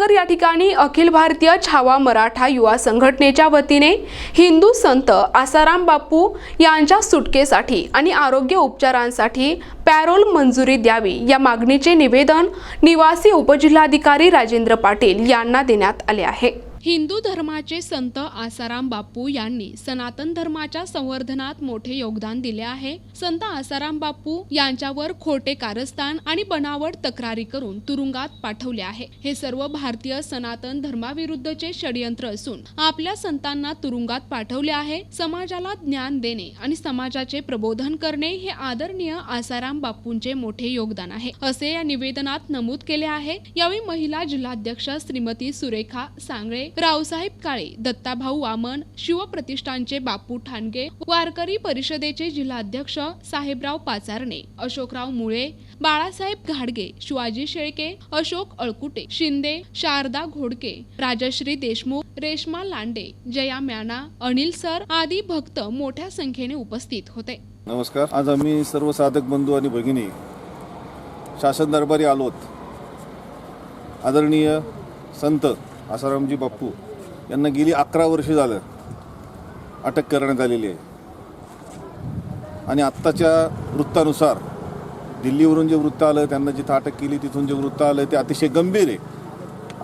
अहमदनगर या ठिकाणी अखिल भारतीय छावा मराठा युवा संघटनेच्या वतीने हिंदू संत आसाराम बापू यांच्या सुटकेसाठी आणि आरोग्य उपचारांसाठी पॅरोल मंजुरी द्यावी या मागणीचे निवेदन निवासी उपजिल्हाधिकारी राजेंद्र पाटील यांना देण्यात आले आहे. हिंदू धर्माचे संत आसाराम बापू यांनी सनातन धर्माच्या संवर्धनात मोठे योगदान दिले आहे. संत आसाराम बापू यांच्यावर खोटे कारस्थान आणि बनावट तक्रारी करून तुरुंगात पाठवले आहे. हे सर्व भारतीय सनातन धर्माविरुद्धचे षडयंत्र असून आपल्या संतांना तुरुंगात पाठवले आहे. समाजाला ज्ञान देणे आणि समाजाचे प्रबोधन करणे हे आदरणीय आसाराम बापूंचे मोठे योगदान आहे. असे या निवेदनात नमूद केले आहे. यावेळी महिला जिल्हाध्यक्ष श्रीमती सुरेखा सांगळे रावसाहेब काळे दत्ताभाऊ वामन शिवप्रतिष्ठानचे बापू ठाणगे वारकरी परिषदेचे जिल्हाध्यक्ष साहेबराव पाचारणे अशोकराव मुळे बाळासाहेब घाडगे शिवाजी शेळके अशोक अळकुटे शिंदे शारदा घोडके राजश्री देशमुख रेश्मा लांडे जया म्याना अनिल सर आदी भक्त मोठ्या संख्येने उपस्थित होते. नमस्कार. आज आम्ही सर्व साधक बंधू आणि भगिनी शासन दरबारी आलोत. आदरणीय संत आसारामजी बाप्पू यांना गेली अकरा वर्ष झालं अटक करण्यात आलेली आहे. आणि आत्ताच्या वृत्तानुसार दिल्लीवरून जे वृत्त आलं त्यांना जिथं अटक केली तिथून जे वृत्त आलं ते अतिशय गंभीर आहे.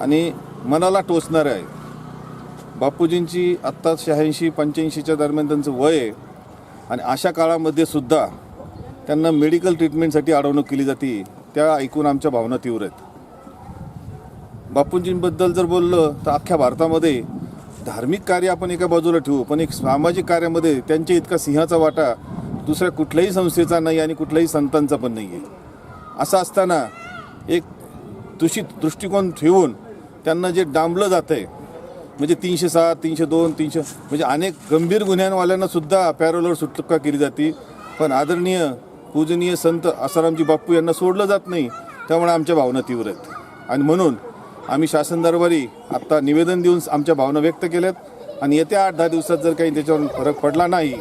आणि मनाला टोचणारे आहे. बापूजींची आत्ता शहाऐंशी पंच्याऐंशीच्या दरम्यान त्यांचं वय आहे. आणि अशा काळामध्ये सुद्धा त्यांना मेडिकल ट्रीटमेंटसाठी अडवणूक केली जाते त्या ऐकून आमच्या भावना तीव्र आहेत. बापूंजींबद्दल जर बोललं तर अख्ख्या भारतामध्ये धार्मिक कार्य आपण एका बाजूला ठेवू पण एक सामाजिक कार्यामध्ये त्यांच्या इतका सिंहाचा वाटा दुसऱ्या कुठल्याही संस्थेचा नाही आणि कुठल्याही संतांचा पण नाही आहे असं असताना एक दूषित दृष्टिकोन ठेवून त्यांना जे डांबलं जातं आहे म्हणजे तीनशे सात तीनशे दोन तीनशे म्हणजे अनेक गंभीर गुन्ह्यांवाल्यांना सुद्धा पॅरोलवर सुटका केली जाते. पण आदरणीय पूजनीय संत आसारामजी बाप्पू यांना सोडलं जात नाही त्यामुळे आमच्या भावना तीव्र आहेत. आणि म्हणून आम्ही शासन दरबारी आत्ता निवेदन देऊन आमच्या भावना व्यक्त केल्यात. आणि येत्या आठ दहा दिवसात जर काही त्याच्यावर फरक पडला नाही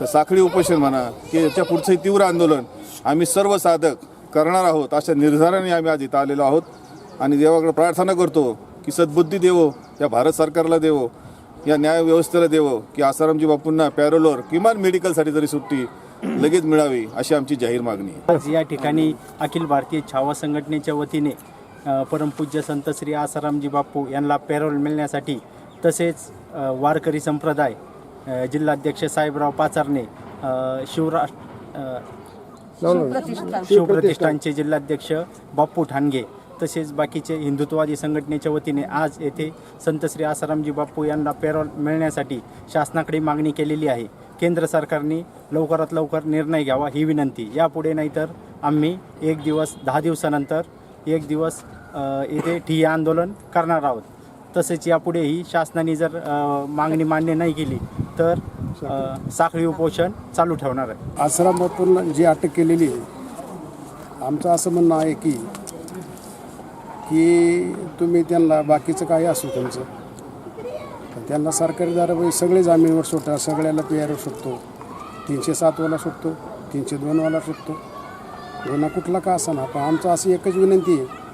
तर साखळी उपोषण म्हणा की याच्या पुढचंही तीव्र आंदोलन आम्ही सर्व साधक करणार आहोत अशा निर्धाराने आम्ही आज इथं आलेलो आहोत. आणि देवाकडे प्रार्थना करतो की सद्बुद्धी देवो या भारत सरकारला देवो या न्याय व्यवस्थेला देवो की आसारामजी बापूंना पॅरोलवर किमान मेडिकलसाठी तरी सुट्टी लगेच मिळावी अशी आमची जाहीर मागणी आहे. आज या ठिकाणी अखिल भारतीय छावा संघटनेच्या वतीने परमपूज्य संत श्री आसारामजी बापू यांना पॅरोल मिळण्यासाठी तसेच वारकरी संप्रदाय जिल्हाध्यक्ष साहेबराव पाचारणे अ, शिवरा अ, शिवप्रतिष्ठानचे जिल्हाध्यक्ष बाप्पू ठाणगे तसेच बाकीचे हिंदुत्ववादी संघटनेच्या वतीने आज येथे संत श्री आसारामजी बापू यांना पॅरोल मिळण्यासाठी शासनाकडे मागणी केलेली आहे. केंद्र सरकारने लवकरात लवकर निर्णय घ्यावा ही विनंती. यापुढे नाहीतर आम्ही एक दिवस दहा दिवसानंतर एक दिवस येथे ठिय्या आंदोलन करणार आहोत. तसेच यापुढेही शासनाने जर मागणी मान्य नाही केली तर साखळी उपोषण चालू ठेवणार आहे. आश्रमातून जी अटक केलेली आहे आमचं असं म्हणणं आहे की की तुम्ही त्यांना बाकीचं काही असू त्यांचं त्यांना सरकारी दाराबाई सगळे जामीनवर सुटा सगळ्याला पी सुटतो तीनशे सातवाला सुटतो तीनशे दोनवाला सुटतो. गुन्हा कुठला का असा ना पण आमचं अशी एकच विनंती आहे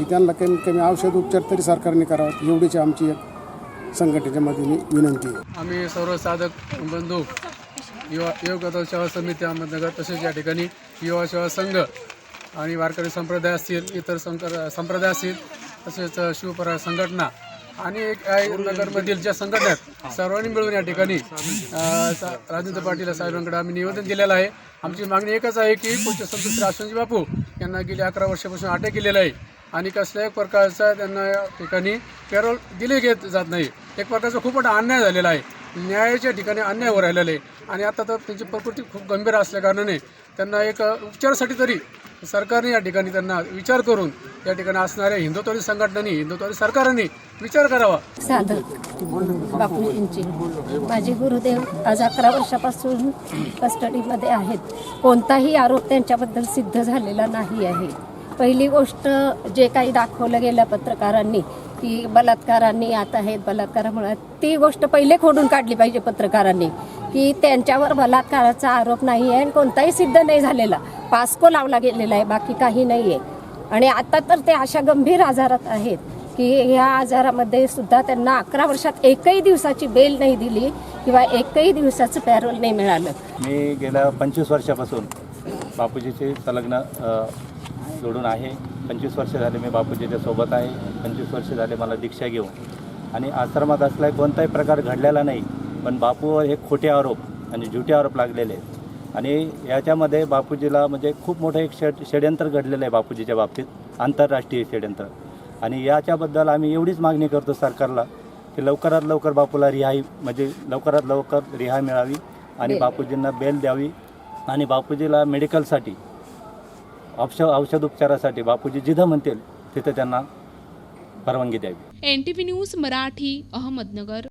की त्यांना कमी कमी औषध उपचार तरी सरकारने करावं. एवढीच आमची एक संघटनेच्या मधून विनंती आहे. आम्ही सर्व साधक बंधू युवा योग सेवा समिती अहमदनगर तसेच या ठिकाणी युवा सेवा संघ आणि वारकरी संप्रदाय असतील इतर संकर संप्रदाय असतील तसेच शिवपरा संघटना आणि एक आहे नगरमधील ज्या संघटना आहेत सर्वांनी मिळून या ठिकाणी राजेंद्र पाटील साहेबांकडे आम्ही निवेदन दिलेलं आहे. आमची मागणी एकच आहे की पूज्य संत श्री बापू यांना गेली अकरा वर्षापासून अटक केलेलं आहे. आणि कसल्याही प्रकारचा त्यांना या ठिकाणी पॅरोल दिले घेत जात नाही. एक प्रकारचा खूप मोठा अन्याय झालेला आहे. न्यायाच्या ठिकाणी अन्याय होऊ राहिलेला आहे. आणि आता तर त्यांची प्रकृती खूप गंभीर असल्याकारणाने त्यांना एक उपचारासाठी तरी सरकारने या ठिकाणी त्यांना विचार करून या ठिकाणी असणाऱ्या हिंदुत्वादी संघटनांनी हिंदुत्वादी सरकारने विचार करावा. साधक बापूजींची माझे गुरुदेव आज अकरा वर्षापासून कस्टडीमध्ये आहेत. कोणताही आरोप त्यांच्याबद्दल सिद्ध झालेला नाही आहे. पहिली गोष्ट जे काही दाखवलं गेलं पत्रकारांनी की बलात्कारांनी आता आहेत बलात्कारामुळे ती गोष्ट पहिले खोडून काढली पाहिजे पत्रकारांनी की त्यांच्यावर बलात्काराचा आरोप नाही आहे आणि कोणताही सिद्ध नाही झालेला. पास्को लावला गेलेला आहे बाकी काही नाही आहे आणि आता तर ते अशा गंभीर आजारात आहेत की ह्या आजारामध्ये सुद्धा त्यांना अकरा वर्षात एकही दिवसाची बेल नाही दिली किंवा एकही दिवसाचं पॅरोल नाही मिळालं. मी गेल्या पंचवीस वर्षापासून बापूजीचे संलग्न अ, जोडून आहे. पंचवीस वर्ष झाले मी बापूजीच्या सोबत आहे. पंचवीस वर्ष झाले मला दीक्षा घेऊन. आणि आश्रमात असलाय कोणताही प्रकार घडलेला नाही. पण बापूवर हे खोटे आरोप आणि झुटे आरोप लागलेले आहेत. आणि याच्यामध्ये बापूजीला म्हणजे खूप मोठं एक षड षडयंत्र घडलेलं आहे बापूजीच्या बाबतीत. आंतरराष्ट्रीय षडयंत्र. आणि याच्याबद्दल आम्ही एवढीच मागणी करतो सरकारला की लवकरात लवकर बापूला रिहाई म्हणजे लवकरात लवकर रिहाई मिळावी आणि बापूजींना बेल द्यावी. आणि बापूजीला मेडिकलसाठी औषध औषध उपचारासाठी बापूजी जिथं म्हणतील तिथं त्यांना परवानगी द्यावी. N T V news Marathi Ahmednagar.